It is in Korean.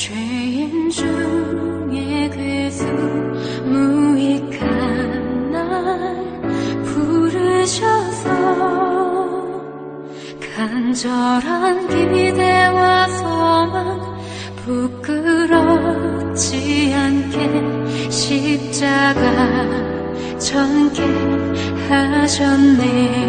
죄인 중에 괴수 무익한 날 부르셔서 간절한 기대와 소망 부끄럽지 않게 십자가 전개 하셨네.